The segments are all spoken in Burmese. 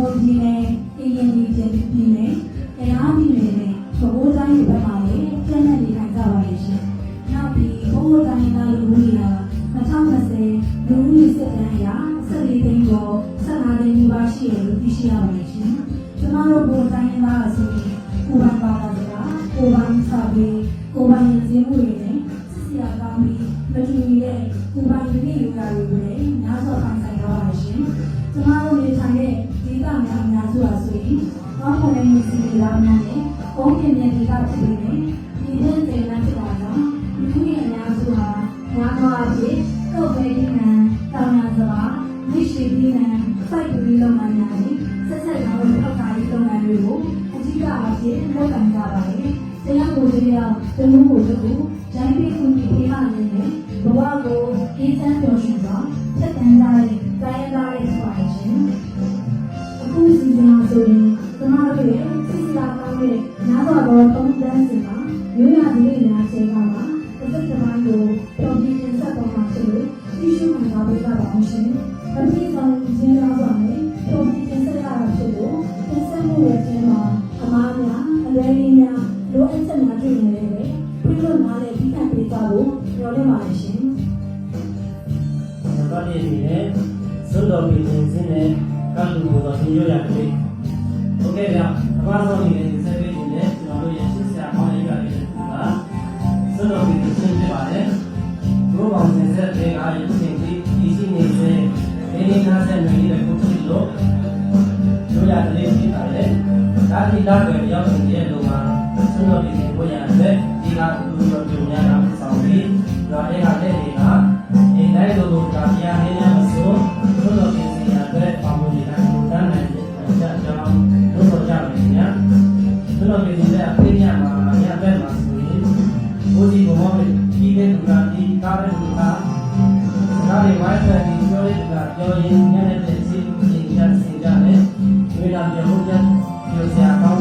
မွန်ပြည်နယ်ကရင်ပြည်ပြည်နယ်တရားပြည်နယ်နဲ့သဘောတိုင်းတွေဘက်မှာလည်းကျန်းတဲ့နေထိုင်ကြပါရဲ့ရှင်။နောက်ပြီးဘုံဘတိုင်းသားလူဦးရေဟာ2020လူဦးရေစစ်တမ်းအရ14သိန်းကျော်15သိန်းနီးပါးရှိတယ်လို့သိရှိရပါတယ်ရှင်။ကျွန်တော်တို့ဘုံတိုင်းသားအဆိုရင်ကိုယ်ပိုင်ပါတာစကားကိုယ်ပိုင်စာပေကိုယ်ပိုင်ရည်စည်းမှုတွေနဲ့စစ်စရာကောင်းပြီးမတူညီတဲ့ကိုယ်ပိုင်ရည်ရည်ရာတွေကိုလည်းများစွာပိုင်ဆိုင်ထားပါရှင်။ကျွန်တော်တို့နေထိုင်တဲ့ဒေသများအများ စုဟာဆိုရင်ကောင်းမွန်တဲ့နေစီတွေလာများနဲ့ကုန်းပြင်တဲ့ဒေသဖြစ်နေ စရာကောင်းတဲ့နားတော်တော်သုံးတန်းစီမှာမြို့ရသေးတဲ့နားချေကမှာတစ်သက်တစ်ပိုင်းကိုတော်ပြီးတင်ဆက်ပေါ်မှာဖြစ်လို့သိရှိမှသာပေးကြပါအောင်ရှင်။အပြည့်စုံကျင်းလာပါမယ်။တော်ပြီးတင်ဆက်ရတာဖြစ်လို့တင်ဆက်မှုရဲ့ကျင်းမှာအမားများအလွယ်လေးများလိုအပ်ချက်များတွေ့နေတယ်ပဲ။ပြုလို့နားလေပြီးခံပေးကြဖို့ညွှန်လင့်ပါတယ်ရှင်။နံပါတ်1အနေနဲ့စွန့်တော်ပြည်ခြင်းစင်းနဲ့ကလူကိုတော့ညှိရရတ တော့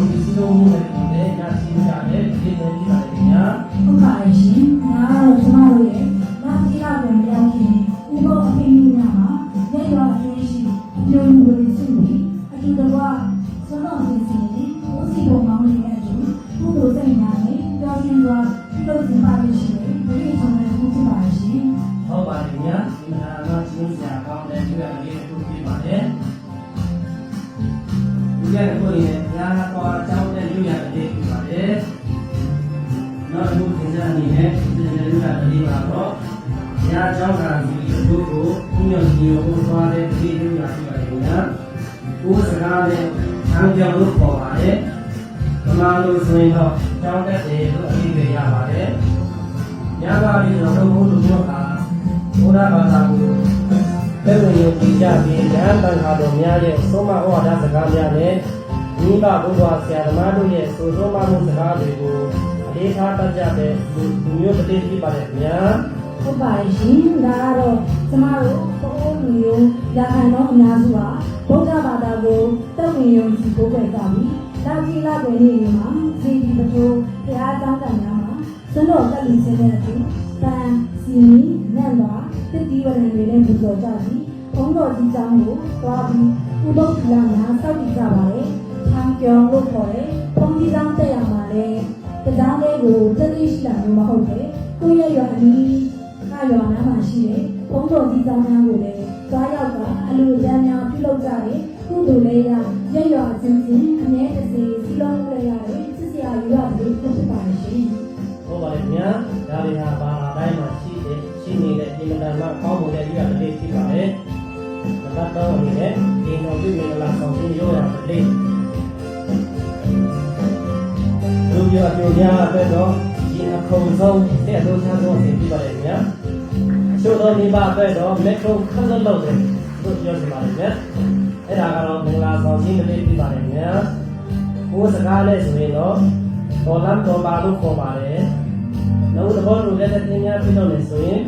စရာကောင်းပြီးစီလုံးမှုနဲ့ဒီနေ့ညစီကြတယ်ဒီနေ့ကြည့်ပါလိမ့်ညာဟုတ်ပါရဲ့ရှင်။ငါတော့ကျမတို့ရဲ့လာတိလာဝင်ရောက်ခင်ဥပ္ပအပိ သွားတဲ့ဒီတွေ့ရဖြစ်ပါတယ်ညာကိုယ်စကားနဲ့ဆံပြောင်းလို့ပေါ်ပါတယ်ဗမာလိုဆိုရင်တော့ကြောင်းတက်တယ်လို့အသိပေးရပါတယ်ညပါပြီးတော့ဘုရားလူမျိုးဟာဘုရားဘာသာကိုပဲဝင်ယုံကြည်ကြပြီးဉာဏ်တန်ခါတော်များရဲ့သုံးမဩဝါဒစကားများနဲ့မိဘဘုရားဆရာသမားတို့ရဲ့ဆိုသုံးမမှုစကားတွေကိုအလေးထားတတ်ကြတဲ့လူမျိုးတစ်လေးဖြစ်ပါတယ်ခင်ဗျာ။ ဟုတ်ပါရဲ့ရှင်။ဒါကတော့ကျမတို့ပိုးလူမျိုးရာခံတော်အများစုဟာဗုဒ္ဓဘာသာကိုတက်ဝင်ယုံကြည်ကိုယ်ပဲကြပြီးလာတိလာဝင်နေမှာစီဒီပတိုးဘုရားကျောင်းတန်များမှာစွန်းတော်တက်လူစင်းတဲ့အတူတန်စီနီနတ်တော်တစ်တီဝရံတွေနဲ့ပူဇော်ကြပြီးဘုန်းတော်ကြီးကျောင်းကိုသွားပြီးဥပုပ်ပီလာများစောင့်ကြည့်ကြပါလေ။ထောင်ကျော်လို့ခေါ်တယ်။ဘုန်းကြီးကျောင်းတက်ရမှာလေ။တရားလေးကိုတတိရှိတာမျိုးမဟုတ်ပဲ။ကိုယ့်ရဲ့ရွာအနီးက ရွာနားမှာရှိတဲ့ဘုန်းတော်ကြီးကျောင်းများကိုလည်းသွားရောက်တာအလူရန်များပြုလုပ်ကြတယ်။ကုသိုလ်လေးရရက်ရွာချင်းချင်းအမြဲတစေစီလုံးလေးရတယ်။စစ်စရာရွာလေးဖြစ်ပါရှင်။ဟုတ်ပါတယ်ခင်ဗျာဒါတွေဟာဘာသာတိုင်းမှာရှိတဲ့ရှိနေတဲ့ဒီမတန်မှကောင်းမှုတဲ့ရွာတစ်လေးဖြစ်ပါတယ်ဒါတော့အနေနဲ့ဒီတော်ပြုမင်္ဂလာဆောင်ခြင်းရောရတဲ့လေးလူပြအပြိုများအတွက်တော့ဒီအခုံဆုံးတဲ့လိုချမ်းဆုံးအစီဖြစ်ပါတယ်ခင်ဗျာ ချို့သောမိဘအတွက်တော့လက်ခုံခက်လက်လို့တယ်လို့ပြောချင်ပါတယ်ခင်ဗျာအဲ့ဒါကတော့မင်္ဂလာဆောင်ခြင်းတစ်လေးဖြစ်ပါတယ်ခင်ဗျာကိုယ်စကားနဲ့ဆိုရင်တော့တော်လမ်းတော်ပါလို့ခေါ်ပါတယ်နောက်တစ်ဘောလိုလည်းသင်များပြတော့နေဆိုရင်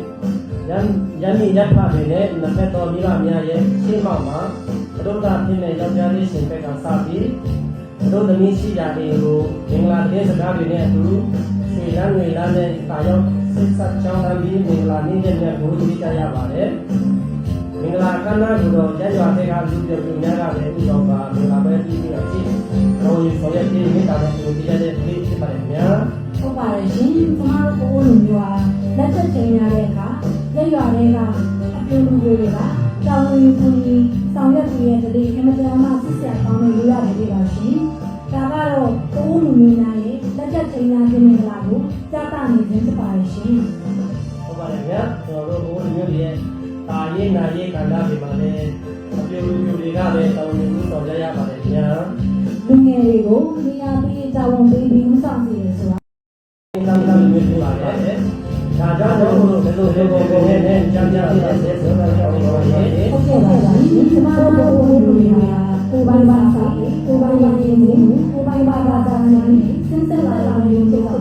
ရန်ရန်မီရပ်ဖတွေနဲ့နှစ်ဖက်တော်မိဘများရဲ့ရှင်းမောက်မှာအတုဒ္ဒဖြစ်တဲ့ယောက်ျားလေးရှင်ဘက်ကစပြီးအတုဒ္ဓမီရှိကြတဲ့ကိုမင်္ဂလာတဲ့စကားတွေနဲ့အတူဆွေလန်းငွေလန်းတဲ့တာရောက် စိတ်ဆက်ချောင်းတပြီးမင်္ဂလာနေ့ရက်နဲ့ကိုသိကြရပါတယ်မင်္ဂလာကဏ္ဍကိုတော့ကျမ်းစာထဲကလူပြည်သူများကလည်းဥတော်ပါမင်္ဂလာပဲပြီးပြီးတော့ရှိရောရေဆောင်ရည်မိသားစုကိုကြည့်ရတဲ့ဖြစ်ဖြစ်ပါတယ်ဗျာဟုတ်ပါတယ်ရှင်ကျမတို့ဘိုးလူမျိုးဟာလက်ချက်ချိန်ရတဲ့အခါလက်ရွာတွေကအပြုံလူတွေကတောင်းဝင်ပူကြီးဆောင်ရွက်ပြီးတဲ့တိအမတန်မှစစ်ဆရာကောင်းတဲ့လူရတွေပါရှင်ဒါကတော့ဘိုးလူမျိုးများရဲ့လက်ချက်ချိန်ရတဲ့မင်္ဂလာ ကိုကြားတာနေခြင်းဖြစ်ပါရှင်။ဟုတ်ပါတယ်ဗျာကျွန်တော်တို့ဘိုးလူမျိုးတွေရဲ့တာရေးနာရေးကဏ္ဍတွေမှာလည်းအပြုလူမျိုးတွေကလည်းတောင်းနေမှုတော်ကြရပါတယ်ဗျာလူငယ်တွေကိုနေရာပေးတာဝန်ပေးပြီးဦးဆောင်စီရဆိုတာတောင်းတလူမျိုးတွေပါတယ်ဒါကြောင့်တော့ဘယ်လိုလဲဘယ်နဲ့နဲ့ကြမ်းကြမ်းဖြစ်တဲ့ဆိုတာကြောင့်ပါလေဟုတ်ကဲ့ပါရှင်ကျမတို့ဘုရားလူတွေကကိုယ်ပိုင်ဘာသာကိုယ်ပိုင်ဘာသာရေးကိုယ်ပိုင်ဘာသာစာနာနဲ့စဉ်ဆက်လာတာမျိုးဖြစ်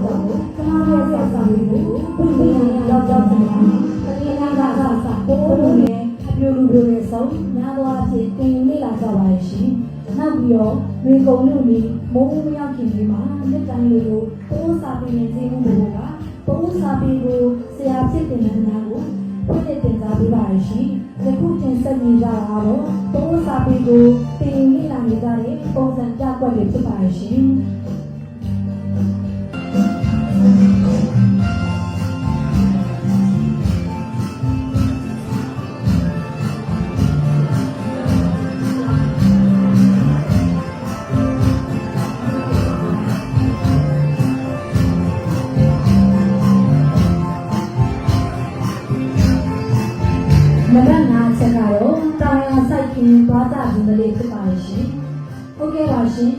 တော့ကျမတို့ရဲ့ဆက်ဆံရေးကိုဘုရားရောက်တော့တယ်။ဒီနေ့ကသာစာကိုယ်တို့ရဲ့အပြိုလူတွေရဲ့ဆုံးများသောအားဖြင့်တင်နေလာကြပါရဲ့ရှင်။နောက်ပြီးတော့ရေကုန်လူကြီးမိုးမရောက်ခင်ဒီမှာလက်တိုင်းလေးကိုပိုးစာပေနဲ့ဈေးမှုတွေကပိုးစာပေကိုဆရာဖြစ်တင်တဲ့များကိုဘုရားတင်စားပေးပါရရှင်။ယခုတင်ဆက်နေကြတာတော့သုံးစာပေကိုတင်မိလာနေကြတဲ့ပုံစံပြကွက်တွေဖြစ်ပါရရှင်။ သွားကြခြင်းကလေးဖြစ်ပါရဲ့ရှင်။ဟုတ်ကဲ့ပါရှင်။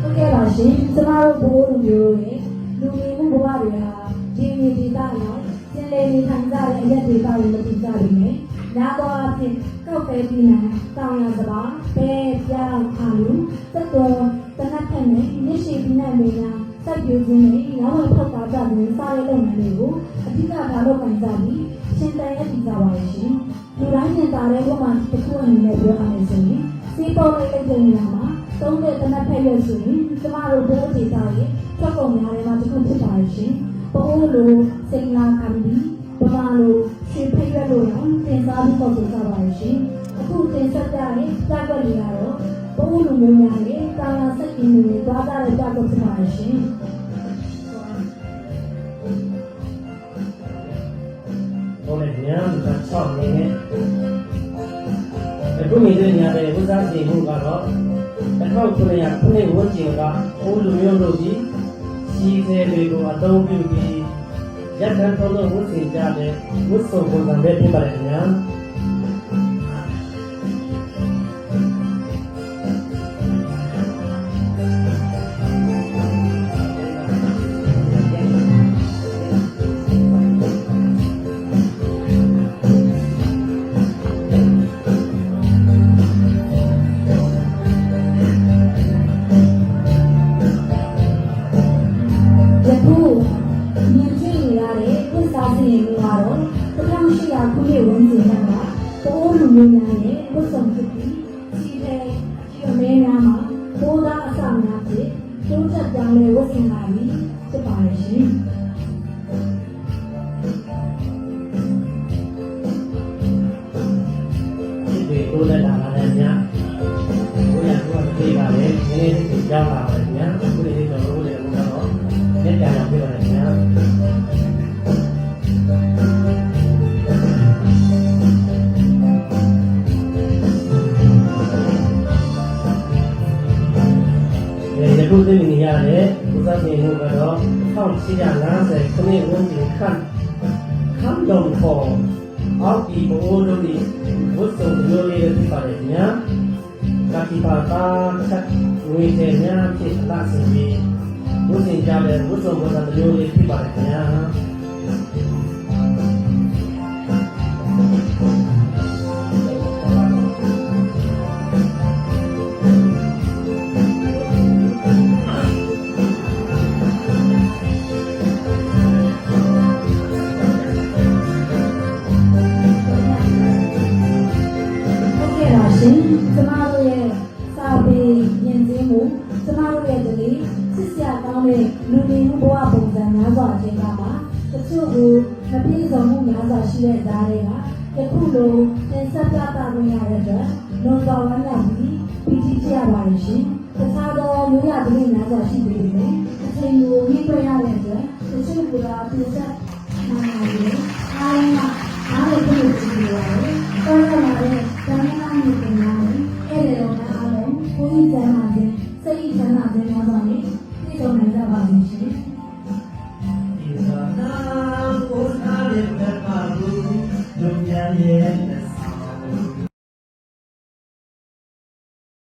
ဟုတ်ကဲ့ပါရှင်။ကျမတို့ဘိုးလူမျိုးတွေလူမျိုးမှုဘဝတွေဟာဒီမြေဒီသားရောက်ကျင်လေနေထိုင်ကြတဲ့အရက်တွေပါလို့မသိကြပါနဲ့။ညာတော့အဖြစ်ကောက်ပဲပြီးနိုင်တောင်ရစပါဘဲပြောင်းအာလူသက်တော်တနတ်ဖက်နဲ့မြစ်ရှိပြီးနိုင်နေများစိုက်ပျိုးခြင်းနဲ့ရောင်းဝယ်ဖောက်ကားကြခြင်းစားရတဲ့လုပ်ငန်းတွေကိုအဓိကဒါတော့ကန်ကြပြီးရှင်တန်ရဲ့ဒီကြပါရဲ့ရှင် လူတိုင်းနဲ့တာတဲ့ဘုမှတစ်ခုအနေနဲ့ပြောရမယ်ဆိုရင်စီးပေါ်လေးလိုက်တဲ့နေရာမှာသုံးတဲ့တနက်ဖက်ရွက်ဆိုရင်ကျမတို့ဘိုးအခြေသားရဲ့ချက်ကုန်များတွေမှာတစ်ခုဖြစ်ပါရဲ့ရှင်ဘိုးလိုစိတ်လာခံပြီးဘမလိုရွှေဖက်ရွက်လိုတော့တင်စားပြီးပေါ့ဆိုကြပါရဲ့ရှင်အခုတင်ဆက်ကြတဲ့ကြောက်ွက်တွေကတော့ဘိုးလိုမျိုးများရဲ့ကာလာစက်ကင်းတွေသွားကြတဲ့ကြောက်ွက်ဖြစ်ပါရဲ့ရှင် အခုနေတဲ့ညာတဲ့ဝိဇ္ဇာစီမှုကတော့1900ခုနှစ်ဝန်းကျင်ကဘိုးလူမျိုးတို့ကြီးစီးသေးတွေကိုအသုံးပြုပြီးရက်တန်းသုံးလို့ဝတ်ဆင်ကြတဲ့ဝတ်စုံပုံစံပဲဖြစ်ပါတယ်ဗျာ လဲဝတ်ဆင်လာပြီးဖြစ်ပါရဲ့ရှင် ရားရှင်တို့ကတော့1850ခုနှစ်ဝန်းကျင်ခန့်ခမ်းတော်ခေါ်အောက်ဒီဘိုးတို့ဒီဝတ်စုံမျိုးလေးဖြစ်ပါတယ်ညာကတိပါတာချက်ဝေတဲ့ညာဖြစ်လာစီပြီးဝတ်စင်ကြတဲ့ဝတ်စုံဘုရားမျိုးလေးဖြစ်ပါတယ်ညာ စံများစွာအချိန်ကမှာတချို့ကိုမပြည့်စုံမှုများစွာရှိတဲ့ဓာတ်တွေကယခုလိုတင်ဆက်ပြသခွင့်ရတဲ့အတွက်လွန်တော်ဝမ်းမြောက်ပြီးပီတိဖြစ်ရပါတယ်ရှင်တခြားသောမျိုးရဒီလေးများစွာရှိပေမယ့်အချိန်ကိုမြင်းခွဲရတဲ့အတွက်တချို့ကပြည့်စက်နိုင်တယ်အားလုံးကအားလုံးကို